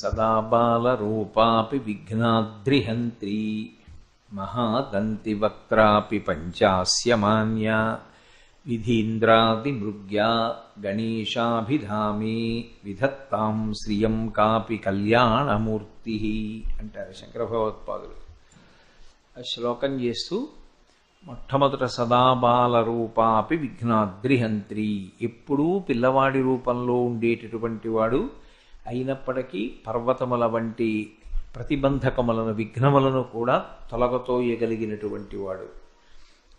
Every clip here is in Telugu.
సదా బాలరూపాపి విఘ్నాద్రిహంత్రీ మహాదంతివక్త్రాపి పంచాస్యమాన్యా విధీంద్రాదిమృగ్యా గణేశాభిధామే విధత్తాం శ్రియం కాపి కళ్యాణమూర్తి అంటారు శంకర భగవత్పాదులు ఆ శ్లోకం చేస్తూ మొట్టమొదట సదాబాల రూపాపి విఘ్నాద్రిహంత్రి. ఎప్పుడూ పిల్లవాడి రూపంలో ఉండేటటువంటి వాడు అయినప్పటికీ పర్వతముల వంటి ప్రతిబంధకములను విఘ్నములను కూడా తొలగతోయగలిగినటువంటి వాడు.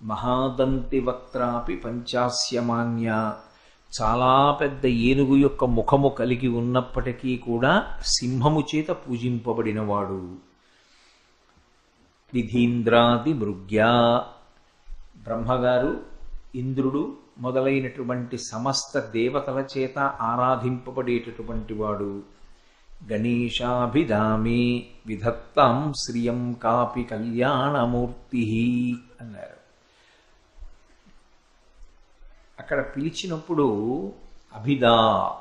మహాదంతి వక్త్రాపి పంచాస్యమాన్య. చాలా పెద్ద ఏనుగు యొక్క ముఖము కలిగి ఉన్నప్పటికీ కూడా సింహము చేత పూజింపబడినవాడు. విధీంద్రాది మృగ్యా. బ్రహ్మగారు ఇంద్రుడు మొదలైనటువంటి సమస్త దేవతల చేత ఆరాధింపబడేటటువంటి వాడు. గణేశాభిధామే విధత్తాం శ్రియం కాపి కళ్యాణమూర్తి అన్నారు. అక్కడ పిలిచినప్పుడు అభిదా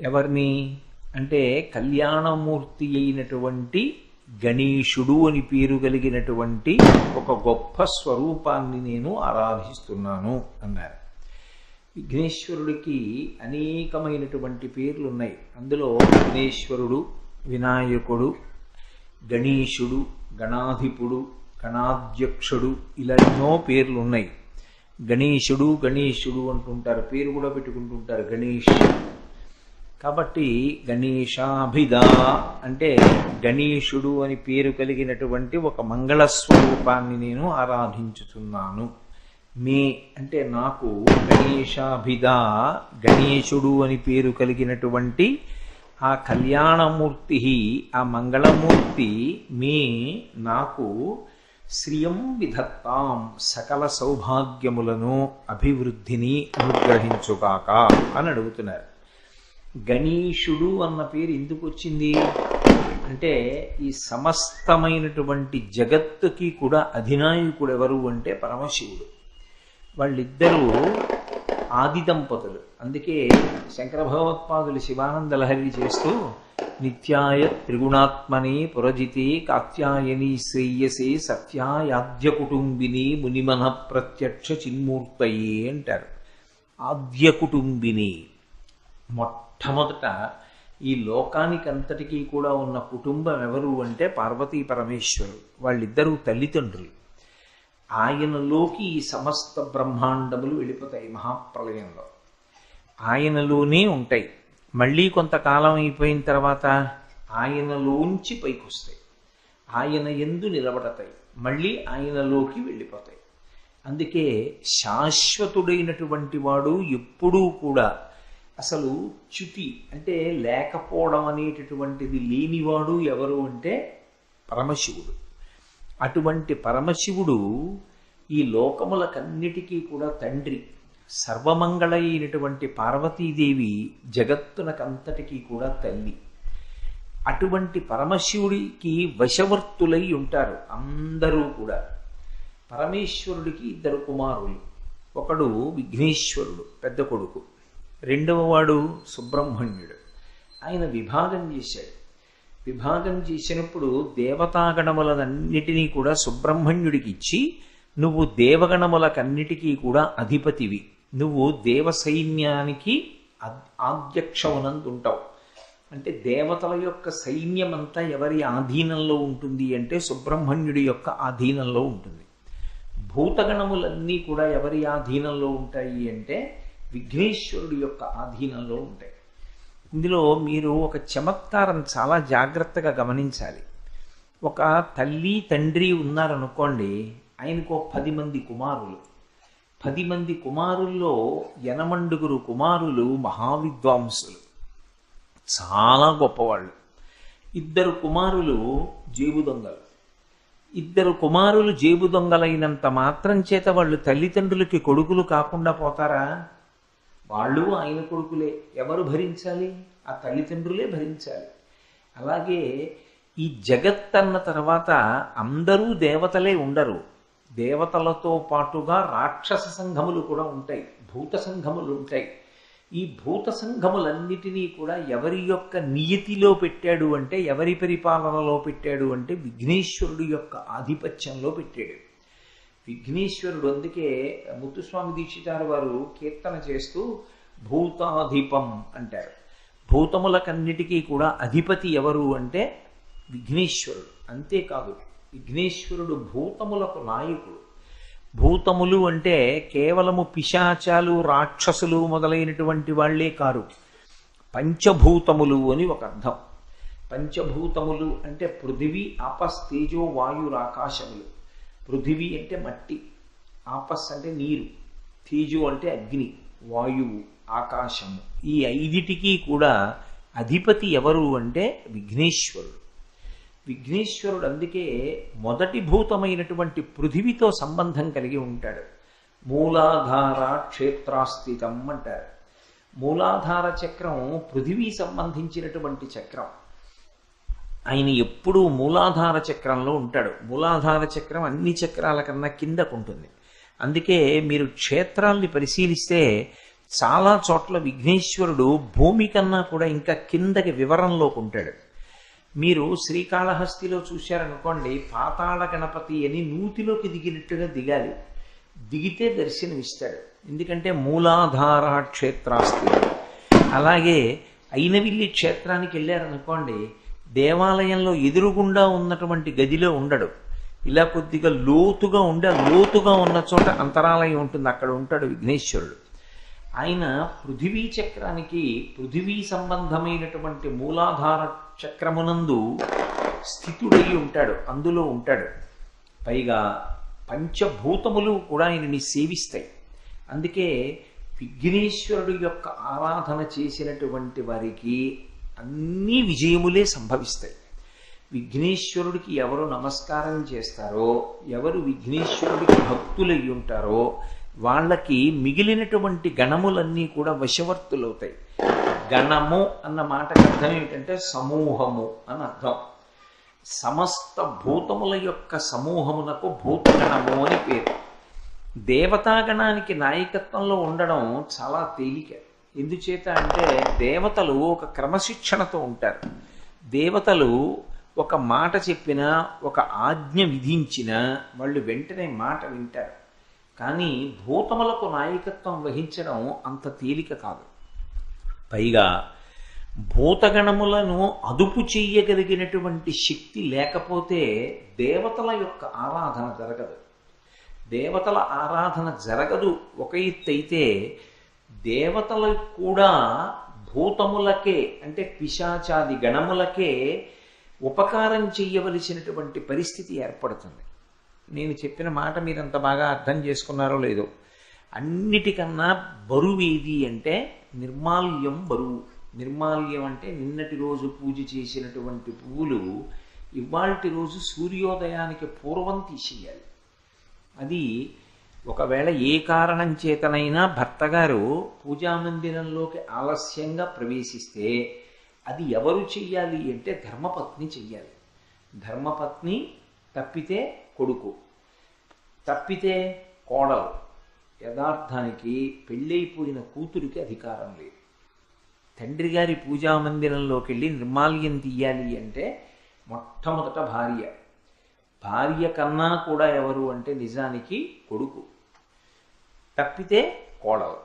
ఎవరిని? అంటే కళ్యాణమూర్తి అయినటువంటి గణేశుడు అని పేరు కలిగినటువంటి ఒక గొప్ప స్వరూపాన్ని నేను ఆరాధిస్తున్నాను అన్నారు. విఘ్నేశ్వరుడికి అనేకమైనటువంటి పేర్లు ఉన్నాయి అందులో విఘ్నేశ్వరుడు వినాయకుడు గణేశుడు గణాధిపుడు గణాధ్యక్షుడు ఇలా ఎన్నో పేర్లు ఉన్నాయి గణేశుడు గణేశుడు అంటుంటారు. పేరు కూడా పెట్టుకుంటుంటారు. గణేష్. కాబట్టి గణేశాభిధ అంటే గణేశుడు అని పేరు కలిగినటువంటి ఒక మంగళ స్వరూపాన్ని నేను ఆరాధించుతున్నాను. మే అంటే నాకు గణేశాభిధ గణేశుడు అని పేరు కలిగినటువంటి ఆ కళ్యాణమూర్తి ఆ మంగళమూర్తి మే నాకు శ్రియం విధత్తాం సకల సౌభాగ్యములను అభివృద్ధిని అనుగ్రహించుగాక అని అడుగుతున్నారు. గణేశుడు అన్న పేరు ఎందుకు వచ్చింది? అంటే ఈ సమస్తమైనటువంటి జగత్తుకి కూడా అధినాయకుడు ఎవరు అంటే పరమశివుడు. వాళ్ళిద్దరూ ఆది దంపతులు. అందుకే శంకర భగవత్పాదులు శివానంద లహరి చేస్తూ నిత్యాయ త్రిగుణాత్మని పురజితి కాత్యాయని శ్రేయసే సత్యాయాద్య కుటుంబిని మునిమన ప్రత్యక్ష చిన్మూర్తయే అంటారు. ఆద్య కుటుంబిని మొట్టమొదట ఈ లోకానికంతటికీ కూడా ఉన్న కుటుంబం ఎవరు అంటే పార్వతీ పరమేశ్వరుడు. వాళ్ళిద్దరూ తల్లిదండ్రులు. ఆయనలోకి ఈ సమస్త బ్రహ్మాండములు వెళ్ళిపోతాయి మహాప్రలయంలో. ఆయనలోనే ఉంటాయి. మళ్ళీ కొంతకాలం అయిపోయిన తర్వాత ఆయనలోంచి పైకొస్తాయి. ఆయన ఎందు నిలబడతాయి. మళ్ళీ ఆయనలోకి వెళ్ళిపోతాయి. అందుకే శాశ్వతుడైనటువంటి వాడు ఎప్పుడూ కూడా అసలు చ్యుతి అంటే లేకపోవడం అనేటటువంటిది లేనివాడు ఎవరు అంటే పరమశివుడు. అటువంటి పరమశివుడు ఈ లోకములకన్నిటికీ కూడా తండ్రి. సర్వమంగళ అయినటువంటి పార్వతీదేవి జగత్తునకంతటికీ కూడా తల్లి. అటువంటి పరమశివుడికి వశవర్తులై ఉంటారు అందరూ కూడా. పరమేశ్వరుడికి ఇద్దరు కుమారులు. ఒకడు విఘ్నేశ్వరుడు పెద్ద కొడుకు. రెండవ వాడు సుబ్రహ్మణ్యుడు. ఆయన విభాగం చేశాడు. విభాగం చేసినప్పుడు దేవతాగణములన్నిటినీ కూడా సుబ్రహ్మణ్యుడికి ఇచ్చి నువ్వు దేవగణములకన్నిటికీ కూడా అధిపతివి. నువ్వు దేవ సైన్యానికి ఆధ్యక్షమునందుంటావు అంటే దేవతల యొక్క సైన్యం అంతా ఎవరి ఆధీనంలో ఉంటుంది అంటే సుబ్రహ్మణ్యుడి యొక్క ఆధీనంలో ఉంటుంది. భూతగణములన్నీ కూడా ఎవరి ఆధీనంలో ఉంటాయి అంటే విఘ్నేశ్వరుడి యొక్క ఆధీనంలో ఉంటాయి. ఇందులో మీరు ఒక చమత్కారం చాలా జాగ్రత్తగా గమనించాలి. ఒక తల్లి తండ్రి ఉన్నారనుకోండి ఆయనకు పది మంది కుమారులు. పది మంది కుమారుల్లో ఎనమండుగురు కుమారులు మహావిద్వాంసులు. చాలా గొప్పవాళ్ళు. ఇద్దరు కుమారులు జేబు దొంగలు. ఇద్దరు కుమారులు జేబు దొంగలైనంత మాత్రం చేత వాళ్ళు తల్లిదండ్రులకి కొడుకులు కాకుండా పోతారా? వాళ్ళు ఆయన కొడుకులే. ఎవరు భరించాలి? ఆ తల్లిదండ్రులే భరించాలి. అలాగే ఈ జగత్ అన్న తర్వాత అందరూ దేవతలే ఉండరు. దేవతలతో పాటుగా రాక్షస సంఘములు కూడా ఉంటాయి. భూత సంఘములు ఉంటాయి. ఈ భూత సంఘములన్నిటినీ కూడా ఎవరి యొక్క నియతిలో పెట్టాడు అంటే ఎవరి పరిపాలనలో పెట్టాడు అంటే విఘ్నేశ్వరుడు యొక్క ఆధిపత్యంలో పెట్టాడు. విఘ్నేశ్వరుడు అందుకే ముత్తుస్వామి దీక్షితారు వారు కీర్తన చేస్తూ భూతాధిపం అంటారు. భూతములకన్నిటికీ కూడా అధిపతి ఎవరు అంటే విఘ్నేశ్వరుడు. అంతేకాదు విఘ్నేశ్వరుడు భూతములకు నాయకుడు. భూతములు అంటే కేవలము పిశాచాలు రాక్షసులు మొదలైనటువంటి వాళ్ళే కారు. పంచభూతములు అని ఒక అర్థం. పంచభూతములు అంటే పృథివీ ఆపస్ తేజో వాయురాకాశములు పృథివీ అంటే మట్టి ఆపస్ అంటే నీరు తేజు అంటే అగ్ని వాయువు ఆకాశము. ఈ ఐదిటికి కూడా అధిపతి ఎవరు అంటే విఘ్నేశ్వరుడు. విఘ్నేశ్వరుడు అందుకే మొదటి భూతమైనటువంటి పృథివితో సంబంధం కలిగి ఉంటాడు. మూలాధార క్షేత్రాస్థితం అంటారు. మూలాధార చక్రం పృథివీ సంబంధించినటువంటి చక్రం. ఆయన ఎప్పుడూ మూలాధార చక్రంలో ఉంటాడు. మూలాధార చక్రం అన్ని చక్రాల కన్నా కిందకు ఉంటుంది అందుకే మీరు క్షేత్రాల్ని పరిశీలిస్తే చాలా చోట్ల విఘ్నేశ్వరుడు భూమి కన్నా కూడా ఇంకా కిందకి వివరంలోకి ఉంటాడు. మీరు శ్రీకాళహస్తిలో చూశారనుకోండి పాతాళ గణపతి అని నూతిలోకి దిగినట్టుగా దిగాలి. దిగితే దర్శనమిస్తాడు. ఎందుకంటే మూలాధార క్షేత్రాస్తి. అలాగే అయినవిల్లి క్షేత్రానికి వెళ్ళారనుకోండి దేవాలయంలో ఎదురుగుండా ఉన్నటువంటి గదిలో ఉండడు. ఇలా కొద్దిగా లోతుగా ఉండి ఆ లోతుగా ఉన్న చోట అంతరాలయం ఉంటుంది. అక్కడ ఉంటాడు విఘ్నేశ్వరుడు. ఆయన పృథివీ చక్రానికి పృథివీ సంబంధమైనటువంటి మూలాధార చక్రమునందు స్థితుడై ఉంటాడు. అందులో ఉంటాడు. పైగా పంచభూతములు కూడా ఆయనని సేవిస్తాయి. అందుకే విఘ్నేశ్వరుడు యొక్క ఆరాధన చేసినటువంటి వారికి అన్ని విజయములే సంభవిస్తాయి. విఘ్నేశ్వరుడికి ఎవరు నమస్కారం చేస్తారో ఎవరు విఘ్నేశ్వరుడికి భక్తులై ఉంటారో వాళ్ళకి మిగిలినటువంటి గణములన్నీ కూడా వశవర్తులవుతాయి. గణము అన్న మాటకు అర్థం ఏమిటంటే సమూహము అని అర్థం. సమస్త భూతముల యొక్క సమూహమునకు భూతగణము అని పేరు. దేవతాగణానికి నాయకత్వంలో ఉండడం చాలా తేలిక. ఎందుచేత అంటే దేవతలు ఒక క్రమశిక్షణతో ఉంటారు. దేవతలు ఒక మాట చెప్పినా ఒక ఆజ్ఞ విధించినా వాళ్ళు వెంటనే మాట వింటారు. కానీ భూతములకు నాయకత్వం వహించడం అంత తేలిక కాదు. పైగా భూతగణములను అదుపు చెయ్యగలిగినటువంటి శక్తి లేకపోతే దేవతల యొక్క ఆరాధన జరగదు. దేవతల ఆరాధన జరగదు. ఒక ఎత్తైతే దేవతలకు కూడా భూతములకే అంటే పిశాచాది గణములకే ఉపకారం చేయవలసినటువంటి పరిస్థితి ఏర్పడుతుంది. నేను చెప్పిన మాట మీరు అంత బాగా అర్థం చేసుకున్నారో లేదో. అన్నిటికన్నా బరువు ఏది అంటే నిర్మాల్యం బరువు. నిర్మాల్యం అంటే నిన్నటి రోజు పూజ చేసినటువంటి పువ్వులు ఇవాళ రోజు సూర్యోదయానికి పూర్వం తీసేయాలి. అది ఒకవేళ ఏ కారణం చేతనైనా భర్తగారు పూజామందిరంలోకి ఆలస్యంగా ప్రవేశిస్తే అది ఎవరు చెయ్యాలి అంటే ధర్మపత్ని చెయ్యాలి. ధర్మపత్ని తప్పితే కొడుకు తప్పితే కోడలు. యథార్థానికి పెళ్ళైపోయిన కూతురికి అధికారం లేదు. తండ్రి గారి పూజామందిరంలోకి వెళ్ళి నిర్మాల్యం తీయాలి అంటే మొట్టమొదట భార్య. భార్య కన్నా కూడా ఎవరు అంటే నిజానికి కొడుకు. తప్పితే కోడలు.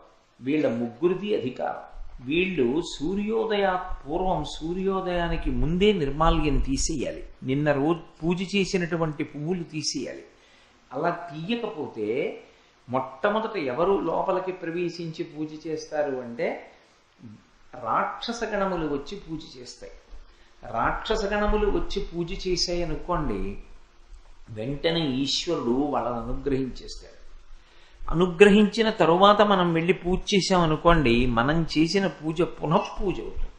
వీళ్ళ ముగ్గురిది అధికారం. వీళ్ళు సూర్యోదయ పూర్వం సూర్యోదయానికి ముందే నిర్మాల్యం తీసేయాలి. నిన్న రోజు పూజ చేసినటువంటి పువ్వులు తీసేయాలి. అలా తీయకపోతే మొట్టమొదట ఎవరు లోపలికి ప్రవేశించి పూజ చేస్తారు అంటే రాక్షస గణములు వచ్చి పూజ చేస్తాయి. రాక్షస గణములు వచ్చి పూజ చేశాయి అనుకోండి వెంటనే ఈశ్వరుడు వాళ్ళని అనుగ్రహించేస్తాడు. అనుగ్రహించిన తరువాత మనం వెళ్ళి పూజ చేసాం అనుకోండి మనం చేసిన పూజ పునఃపూజ అవుతుంది.